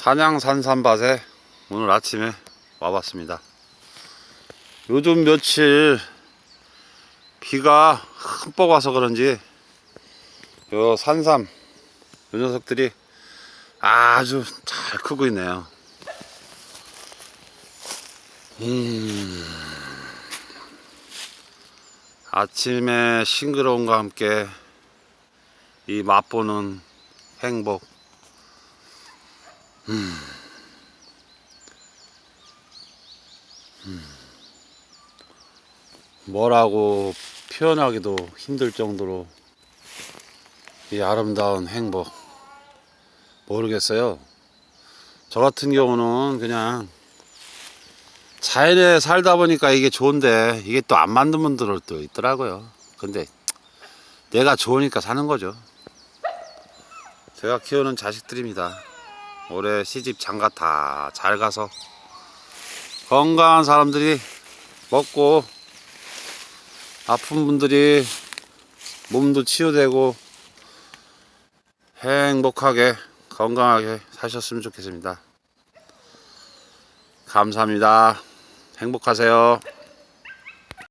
산양 산삼밭에 오늘 아침에 와봤습니다. 요즘 며칠 비가 흠뻑 와서 그런지 요 산삼 요 녀석들이 아주 잘 크고 있네요. 음, 아침에 싱그러움과 함께 이 맛보는 행복. 뭐라고 표현하기도 힘들 정도로 이 아름다운 행복 모르겠어요. 저 같은 경우는 그냥 자연에 살다 보니까 이게 좋은데 이게 또안 맞는 분들도 있더라고요. 근데 내가 좋으니까 사는 거죠. 제가 키우는 자식들입니다. 올해 시집 장가 다 잘 가서 건강한 사람들이 먹고 아픈 분들이 몸도 치유되고 행복하게 건강하게 사셨으면 좋겠습니다. 감사합니다. 행복하세요.